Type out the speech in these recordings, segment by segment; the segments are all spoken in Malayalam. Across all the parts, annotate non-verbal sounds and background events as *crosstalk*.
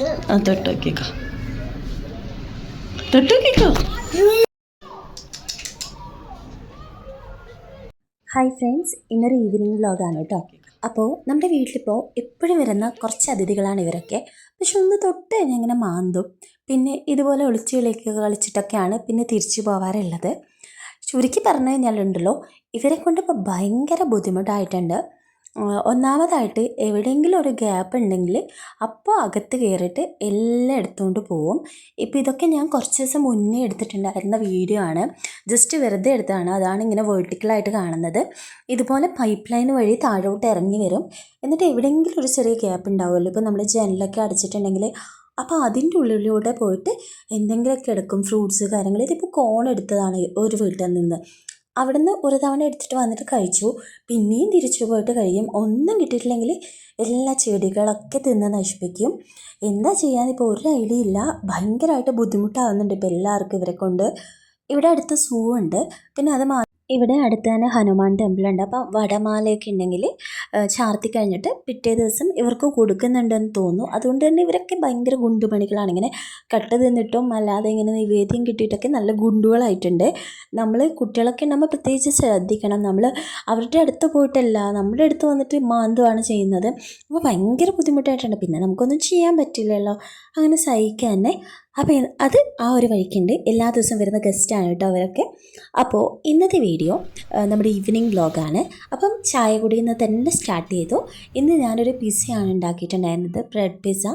ആ തൊട്ടോക്കിക്കോ തൊട്ടോക്കിക്കോ ഹായ് ഫ്രണ്ട്സ് ഇന്നൊരു ഈവനിങ് വ്ലോഗാണ് കേട്ടോ അപ്പോൾ നമ്മുടെ വീട്ടിലിപ്പോൾ എപ്പോഴും വരുന്ന കുറച്ച് അതിഥികളാണ് ഇവരൊക്കെ. പക്ഷെ ഒന്ന് തൊട്ട് കഴിഞ്ഞാൽ ഇങ്ങനെ മാന്തും. പിന്നെ ഇതുപോലെ ഒളിച്ചു കളിക്കുക കളിച്ചിട്ടൊക്കെയാണ് പിന്നെ തിരിച്ചു പോവാറുള്ളത്. ചുരുക്കി പറഞ്ഞു കഴിഞ്ഞാലുണ്ടല്ലോ ഇവരെ കൊണ്ട് ഇപ്പോൾ ഭയങ്കര ബുദ്ധിമുട്ടായിട്ടുണ്ട്. ഒന്നാമതായിട്ട് എവിടെയെങ്കിലും ഒരു ഗ്യാപ്പ് ഉണ്ടെങ്കിൽ അപ്പോൾ അകത്ത് കയറിയിട്ട് എല്ലാം എടുത്തുകൊണ്ട് പോവും. ഇപ്പോൾ ഇതൊക്കെ ഞാൻ കുറച്ച് ദിവസം മുന്നേ എടുത്തിട്ടുണ്ടായിരുന്ന വീഡിയോ ആണ്. ജസ്റ്റ് വെറുതെ എടുത്തതാണ്. അതാണ് ഇങ്ങനെ വേർട്ടിക്കലായിട്ട് കാണുന്നത്. ഇതുപോലെ പൈപ്പ് ലൈൻ വഴി താഴോട്ട് ഇറങ്ങി വരും. എന്നിട്ട് എവിടെയെങ്കിലും ഒരു ചെറിയ ഗ്യാപ്പ് ഉണ്ടാവുമല്ലോ. ഇപ്പോൾ നമ്മൾ ജനലൊക്കെ അടച്ചിട്ടുണ്ടെങ്കിൽ അപ്പോൾ അതിന്റെ ഉള്ളിലൂടെ പോയിട്ട് എന്തെങ്കിലുമൊക്കെ എടുക്കും. ഫ്രൂട്ട്സ് കാര്യങ്ങൾ ഇതിപ്പോൾ കോൺ എടുത്തതാണ് ഒരു വീട്ടിൽ നിന്ന്. അവിടുന്ന് ഒരു തവണ എടുത്തിട്ട് വന്നിട്ട് കഴിച്ചു. പിന്നെയും തിരിച്ചു പോയിട്ട് കഴിയും. ഒന്നും കിട്ടിയിട്ടില്ലെങ്കിൽ എല്ലാ ചെടികളൊക്കെ തിന്ന് നശിപ്പിക്കും. എന്താ ചെയ്യാൻ ഇപ്പോൾ ഒരു ഐഡിയ ഇല്ല. ഭയങ്കരമായിട്ട് ബുദ്ധിമുട്ടാവുന്നുണ്ട് ഇപ്പോൾ എല്ലാവർക്കും ഇവരെ കൊണ്ട്. ഇവിടെ അടുത്ത് സൂ ഉണ്ട്. പിന്നെ അത് ഇവിടെ അടുത്ത് തന്നെ ഹനുമാൻ ടെമ്പിൾ ഉണ്ട്. അപ്പം വടമാലയൊക്കെ ഉണ്ടെങ്കിൽ ചാർത്തി കഴിഞ്ഞിട്ട് പിറ്റേ ദിവസം ഇവർക്ക് കൊടുക്കുന്നുണ്ടെന്ന് തോന്നുന്നു. അതുകൊണ്ട് തന്നെ ഇവരൊക്കെ ഭയങ്കര ഗുണ്ടുപണികളാണ് ഇങ്ങനെ കട്ട് തിന്നിട്ടും അല്ലാതെ ഇങ്ങനെ നിവേദ്യം കിട്ടിയിട്ടൊക്കെ നല്ല ഗുണ്ടുകളായിട്ടുണ്ട്. നമ്മൾ കുട്ടികളൊക്കെ നമ്മൾ പ്രത്യേകിച്ച് ശ്രദ്ധിക്കണം. നമ്മൾ അവരുടെ അടുത്ത് പോയിട്ടല്ല നമ്മുടെ അടുത്ത് വന്നിട്ട് മാന്തുവാണ് ചെയ്യുന്നത്. അപ്പോൾ ഭയങ്കര ബുദ്ധിമുട്ടായിട്ടുണ്ട്. പിന്നെ നമുക്കൊന്നും ചെയ്യാൻ പറ്റില്ലല്ലോ. അങ്ങനെ സഹിക്കാൻ തന്നെ അപ്പോൾ അത് ആ ഒരു വഴിക്കുണ്ട്. എല്ലാ ദിവസവും വരുന്ന ഗസ്റ്റാണ് കേട്ടോ അവരൊക്കെ. അപ്പോൾ ഇന്നത്തെ വീഡിയോ നമ്മുടെ ഈവനിങ് വ്ലോഗാണ് അപ്പം ചായ കുടിയിൽ നിന്ന് തന്നെ സ്റ്റാർട്ട് ചെയ്തു. ഇന്ന് ഞാനൊരു പിസ്സയാണ് ഉണ്ടാക്കിയിട്ടുണ്ടായിരുന്നത്. ബ്രെഡ് പിസ്സ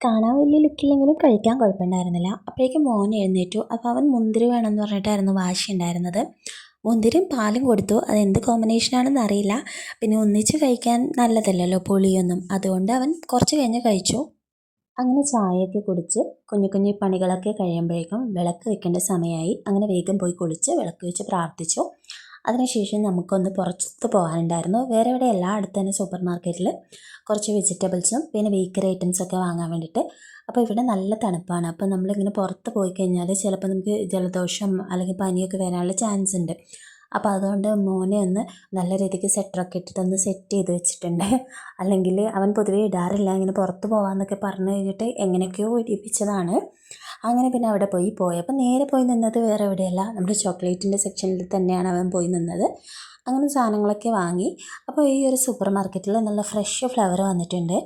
കാണാൻ വലിയ ലുക്കില്ലെങ്കിലും കഴിക്കാൻ കുഴപ്പമുണ്ടായിരുന്നില്ല. അപ്പോഴേക്കും മോൻ എഴുന്നേറ്റു. അപ്പോൾ അവൻ മുന്തിരി വേണമെന്ന് പറഞ്ഞിട്ടായിരുന്നു വാശി ഉണ്ടായിരുന്നത്. മുന്തിരിയും പാലും കൊടുത്തു. അതെന്ത് കോമ്പിനേഷനാണെന്ന് അറിയില്ല. പിന്നെ ഒന്നിച്ച് കഴിക്കാൻ നല്ലതല്ലല്ലോ പുളിയൊന്നും. അതുകൊണ്ട് അവൻ കുറച്ച് കഴിഞ്ഞ് കഴിച്ചു. അങ്ങനെ ചായയൊക്കെ കുടിച്ച് കുഞ്ഞു കുഞ്ഞു പണികളൊക്കെ കഴിയുമ്പോഴേക്കും വിളക്ക് വെക്കേണ്ട സമയമായി. അങ്ങനെ വേഗം പോയി കുളിച്ച് വിളക്ക് വെച്ച് പ്രാർത്ഥിച്ചു. അതിനുശേഷം നമുക്കൊന്ന് പുറത്ത് പോകാനുണ്ടായിരുന്നു. വേറെ ഇവിടെ എല്ലാ അടുത്ത് തന്നെ സൂപ്പർ മാർക്കറ്റിൽ കുറച്ച് വെജിറ്റബിൾസും പിന്നെ ബേക്കറി ഐറ്റംസൊക്കെ വാങ്ങാൻ വേണ്ടിയിട്ട്. അപ്പോൾ ഇവിടെ നല്ല തണുപ്പാണ്. അപ്പോൾ നമ്മളിങ്ങനെ പുറത്ത് പോയി കഴിഞ്ഞാൽ ചിലപ്പോൾ നമുക്ക് ജലദോഷം അല്ലെങ്കിൽ പനിയൊക്കെ വരാനുള്ള ചാൻസ് ഉണ്ട്. അപ്പോൾ അതുകൊണ്ട് മോനെ ഒന്ന് നല്ല രീതിക്ക് സെറ്ററൊക്കെ ഇട്ടിട്ട് ഒന്ന് സെറ്റ് ചെയ്ത് വെച്ചിട്ടുണ്ട്. അല്ലെങ്കിൽ അവൻ പൊതുവേ ഇടാറില്ല ഇങ്ങനെ പുറത്ത് പോകാമെന്നൊക്കെ പറഞ്ഞു കഴിഞ്ഞിട്ട് എങ്ങനെയൊക്കെയോ ഇടിപ്പിച്ചതാണ് അങ്ങനെ പിന്നെ അവിടെ പോയി പോയി. പോയപ്പോൾ നേരെ പോയി നിന്നത് വേറെ എവിടെയല്ല നമ്മുടെ ചോക്ലേറ്റിന്റെ സെക്ഷനിൽ തന്നെയാണ് അവൻ പോയി നിന്നത്. അങ്ങനെ സാധനങ്ങളൊക്കെ വാങ്ങി. അപ്പോൾ ഈ ഒരു സൂപ്പർ മാർക്കറ്റിൽ നല്ല ഫ്രഷ് ഫ്ലവർ വന്നിട്ടുണ്ട്.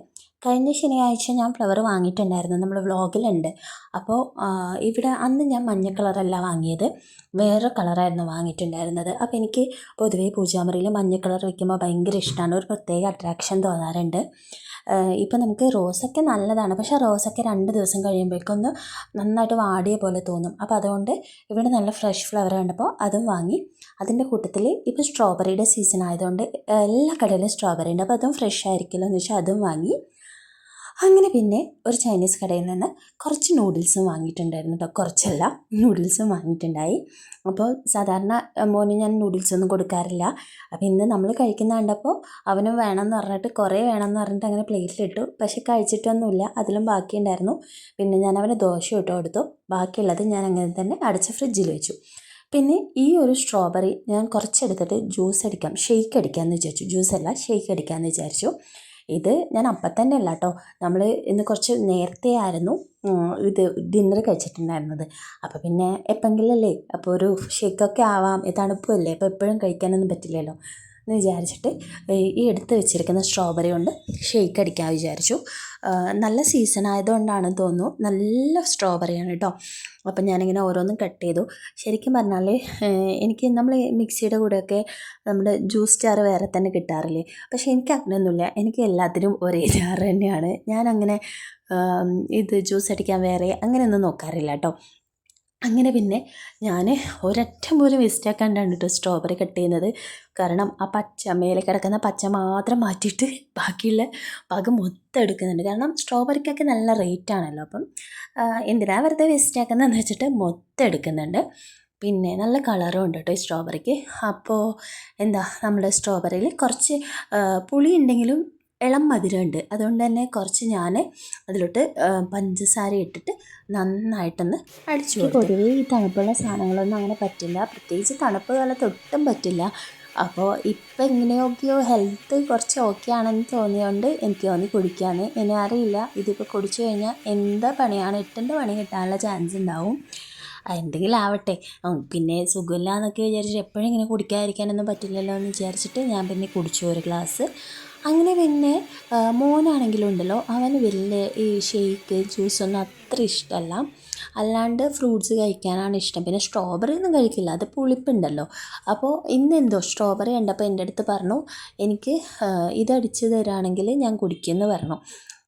കഴിഞ്ഞ ശനിയാഴ്ച ഞാൻ ഫ്ലവർ വാങ്ങിയിട്ടുണ്ടായിരുന്നു. നമ്മൾ വ്ളോഗിലുണ്ട്. അപ്പോൾ ഇവിടെ അന്ന് ഞാൻ മഞ്ഞ കളറല്ല വാങ്ങിയത്. വേറെ കളറായിരുന്നു വാങ്ങിയിട്ടുണ്ടായിരുന്നത്. അപ്പോൾ എനിക്ക് പൊതുവേ പൂജാമുറിയിൽ മഞ്ഞ കളർ വയ്ക്കുമ്പോൾ ഭയങ്കര ഇഷ്ടമാണ് ഒരു പ്രത്യേക അട്രാക്ഷൻ തോന്നാറുണ്ട്. ഇപ്പം നമുക്ക് റോസൊക്കെ നല്ലതാണ്. പക്ഷേ റോസൊക്കെ രണ്ട് ദിവസം കഴിയുമ്പോഴേക്കൊന്ന് നന്നായിട്ട് വാടിയ പോലെ തോന്നും. അപ്പോൾ അതുകൊണ്ട് ഇവിടെ നല്ല ഫ്രഷ് ഫ്ലവർ കണ്ടപ്പോൾ അതും വാങ്ങി. അതിന്റെ കൂട്ടത്തിൽ ഇപ്പോൾ സ്ട്രോബെറിയുടെ സീസൺ ആയതുകൊണ്ട് എല്ലാ കടയിലും സ്ട്രോബെറി ഉണ്ട്. അപ്പോൾ അതും ഫ്രഷ് ആയിരിക്കുമല്ലോ എന്ന് വെച്ചാൽ അതും വാങ്ങി. അങ്ങനെ പിന്നെ ഒരു ചൈനീസ് കടയിൽ നിന്ന് കുറച്ച് നൂഡിൽസും വാങ്ങിയിട്ടുണ്ടായിരുന്നു കേട്ടോ കുറച്ചല്ല നൂഡിൽസും വാങ്ങിയിട്ടുണ്ടായി. അപ്പോൾ സാധാരണ മോന് ഞാൻ നൂഡിൽസ് ഒന്നും കൊടുക്കാറില്ല. അപ്പോൾ ഇന്ന് നമ്മൾ കഴിക്കുന്ന കണ്ടപ്പോൾ അവനും വേണമെന്ന് പറഞ്ഞിട്ട് കുറേ വേണമെന്ന് പറഞ്ഞിട്ട് അങ്ങനെ പ്ലേറ്റിലിട്ടു. പക്ഷെ കഴിച്ചിട്ടൊന്നുമില്ല അതിലും ബാക്കിയുണ്ടായിരുന്നു. പിന്നെ ഞാൻ അവന് ദോശ ഇട്ട് കൊടുത്തു. ബാക്കിയുള്ളത് ഞാൻ അങ്ങനെ തന്നെ അടച്ച ഫ്രിഡ്ജിൽ വെച്ചു. പിന്നെ ഈ ഒരു സ്ട്രോബെറി ഞാൻ കുറച്ചെടുത്തിട്ട് ജ്യൂസ് അടിക്കാം ഷെയ്ക്ക് അടിക്കാമെന്ന് വിചാരിച്ചു. ജ്യൂസ് അല്ല ഷെയ്ക്ക് അടിക്കാമെന്ന് വിചാരിച്ചു. ഇത് ഞാൻ അപ്പം തന്നെ അല്ല കേട്ടോ. നമ്മൾ ഇന്ന് കുറച്ച് നേരത്തെ ആയിരുന്നു ഇത് ഡിന്നർ കഴിച്ചിട്ടുണ്ടായിരുന്നത്. അപ്പോൾ പിന്നെ എപ്പോഴെങ്കിലല്ലേ അപ്പോൾ ഒരു ഷേക്കൊക്കെ ആവാം. തണുപ്പല്ലേ അപ്പോൾ എപ്പോഴും കഴിക്കാനൊന്നും പറ്റില്ലല്ലോ. എന്ന് വിചാരിച്ചിട്ട് ഈ- എടുത്ത് വെച്ചിരിക്കുന്ന സ്ട്രോബെറി കൊണ്ട് ഷേക്ക് അടിക്കാൻ വിചാരിച്ചു. നല്ല സീസൺ ആയതുകൊണ്ടാണ് തോന്നുന്നു. നല്ല സ്ട്രോബെറിയാണ് കേട്ടോ അപ്പം ഞാനിങ്ങനെ ഓരോന്നും കട്ട് ചെയ്തു. ശരിക്കും പറഞ്ഞാൽ എനിക്ക് നമ്മൾ മിക്സിയുടെ കൂടെയൊക്കെ നമ്മുടെ ജ്യൂസ് ജാർ വേറെ തന്നെ കിട്ടാറില്ലേ? പക്ഷേ എനിക്ക് അങ്ങനെയൊന്നുമില്ല. എനിക്ക് എല്ലാത്തിനും ഒരേ ചാറ് തന്നെയാണ്. ഞാനങ്ങനെ ഇത് ജ്യൂസ് അടിക്കാൻ വേറെ അങ്ങനെയൊന്നും നോക്കാറില്ല കേട്ടോ അങ്ങനെ പിന്നെ ഞാൻ ഒരറ്റം പോലും വേസ്റ്റ് ആക്കാണ്ടാണ് കേട്ടോ സ്ട്രോബെറി കട്ട് ചെയ്യുന്നത്. കാരണം ആ പച്ച മേലെ കിടക്കുന്ന പച്ച മാത്രം മാറ്റിയിട്ട് *laughs* ബാക്കിയുള്ള ഭാഗം മൊത്തം എടുക്കുന്നുണ്ട്. കാരണം സ്ട്രോബെറിക്കൊക്കെ നല്ല റേറ്റ് ആണല്ലോ. അപ്പം എന്തിനാണ് എന്തിനാ വെറുതെ വേസ്റ്റ് ആക്കുന്നതെന്ന് വെച്ചിട്ട് മൊത്തം എടുക്കുന്നുണ്ട്. പിന്നെ നല്ല കളറും ഉണ്ട് കേട്ടോ ഈ സ്ട്രോബെറിക്ക് അപ്പോൾ എന്താ നമ്മുടെ സ്ട്രോബെറിയിൽ കുറച്ച് പുളി ഉണ്ടെങ്കിലും ഇളം മധുരമുണ്ട്. അതുകൊണ്ട് തന്നെ കുറച്ച് ഞാൻ അതിലോട്ട് പഞ്ചസാര ഇട്ടിട്ട് നന്നായിട്ടൊന്ന് അടിച്ചു പൊതുവേ ഈ തണുപ്പുള്ള സാധനങ്ങളൊന്നും അങ്ങനെ പറ്റില്ല. പ്രത്യേകിച്ച് തണുപ്പ് കാലത്ത് ഒട്ടും പറ്റില്ല. അപ്പോൾ ഇപ്പം എങ്ങനെയൊക്കെയോ ഹെൽത്ത് കുറച്ച് ഓക്കെ ആണെന്ന് തോന്നിയതുകൊണ്ട് എനിക്ക് തോന്നി കുടിക്കാമെന്ന് എന്നെ അറിയില്ല. ഇതിപ്പോൾ കുടിച്ചു കഴിഞ്ഞാൽ എന്താ പണിയാണ്? എട്ടിന്റെ പണി കിട്ടാനുള്ള ചാൻസ് ഉണ്ടാവും. എന്തെങ്കിലും ആവട്ടെ. പിന്നെ സുഖമില്ല എന്നൊക്കെ വിചാരിച്ചിട്ട് എപ്പോഴും ഇങ്ങനെ കുടിക്കാതിരിക്കാനൊന്നും പറ്റില്ലല്ലോ എന്ന് വിചാരിച്ചിട്ട് ഞാൻ പിന്നെ കുടിച്ചു ഒരു ഗ്ലാസ് അങ്ങനെ പിന്നെ മോനാണെങ്കിലും ഉണ്ടല്ലോ അവന് വലിയ ഈ ഷേക്ക് ജ്യൂസൊന്നും അത്ര ഇഷ്ടമല്ല. അല്ലാണ്ട് ഫ്രൂട്ട്സ് കഴിക്കാനാണ് ഇഷ്ടം. പിന്നെ സ്ട്രോബെറി ഒന്നും കഴിക്കില്ല അത് പുളിപ്പുണ്ടല്ലോ. അപ്പോൾ ഇന്നെന്തോ സ്ട്രോബെറി കണ്ടപ്പോൾ എന്റെ അടുത്ത് പറഞ്ഞു എനിക്ക് ഇതടിച്ച് തരാണെങ്കിൽ ഞാൻ കുടിക്കുമെന്ന് പറഞ്ഞു.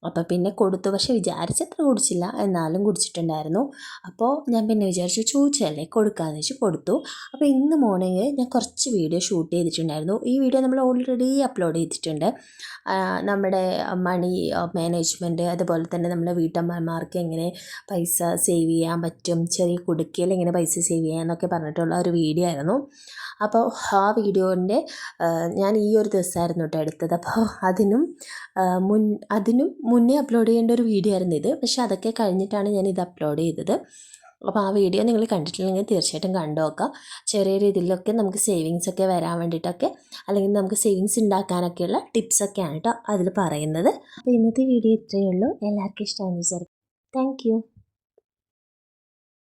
അപ്പോൾ പിന്നെ കൊടുത്തു. പക്ഷേ വിചാരിച്ചത്ര കുടിച്ചില്ല. എന്നാലും കുടിച്ചിട്ടുണ്ടായിരുന്നു. അപ്പോൾ ഞാൻ പിന്നെ വിചാരിച്ചു ചോദിച്ചല്ലേ കൊടുക്കാമെന്ന് വെച്ച് കൊടുത്തു. അപ്പോൾ ഇന്ന് മോർണിംഗ് ഞാൻ കുറച്ച് വീഡിയോ ഷൂട്ട് ചെയ്തിട്ടുണ്ടായിരുന്നു. ഈ വീഡിയോ നമ്മൾ ഓൾറെഡി അപ്ലോഡ് ചെയ്തിട്ടുണ്ട്. നമ്മുടെ മണി മാനേജ്മെന്റ് അതുപോലെ തന്നെ നമ്മുടെ വീട്ടമ്മമാർക്ക് എങ്ങനെ പൈസ സേവ് ചെയ്യാൻ പറ്റും ചെറിയ കുടുക്കയിൽ എങ്ങനെ പൈസ സേവ് ചെയ്യാം എന്നൊക്കെ പറഞ്ഞിട്ടുള്ള ഒരു വീഡിയോ ആയിരുന്നു. അപ്പോൾ ആ വീഡിയോന്റെ ഞാൻ ഈ ഒരു ദിവസമായിരുന്നു കേട്ടോ എടുത്തത്. അപ്പോൾ അതിനും മുൻ അതിനും മുന്നേ അപ്ലോഡ് ചെയ്യേണ്ട ഒരു വീഡിയോ ആയിരുന്നു ഇത്. പക്ഷേ അതൊക്കെ കഴിഞ്ഞിട്ടാണ് ഞാൻ ഇത് അപ്ലോഡ് ചെയ്തത്. അപ്പോൾ ആ വീഡിയോ നിങ്ങൾ കണ്ടിട്ടില്ലെങ്കിൽ തീർച്ചയായിട്ടും കണ്ടു നോക്കാം ചെറിയ രീതിയിലൊക്കെ നമുക്ക് സേവിങ്സ് ഒക്കെ വരാൻ വേണ്ടിയിട്ടൊക്കെ അല്ലെങ്കിൽ നമുക്ക് സേവിങ്സ് ഉണ്ടാക്കാനൊക്കെയുള്ള ടിപ്സൊക്കെയാണ് കേട്ടോ അതിൽ പറയുന്നത്. അപ്പോൾ ഇന്നത്തെ വീഡിയോ ഇത്രയേ ഉള്ളൂ. എല്ലാവർക്കും ഇഷ്ടമാണെന്ന് വിചാരിക്കും താങ്ക്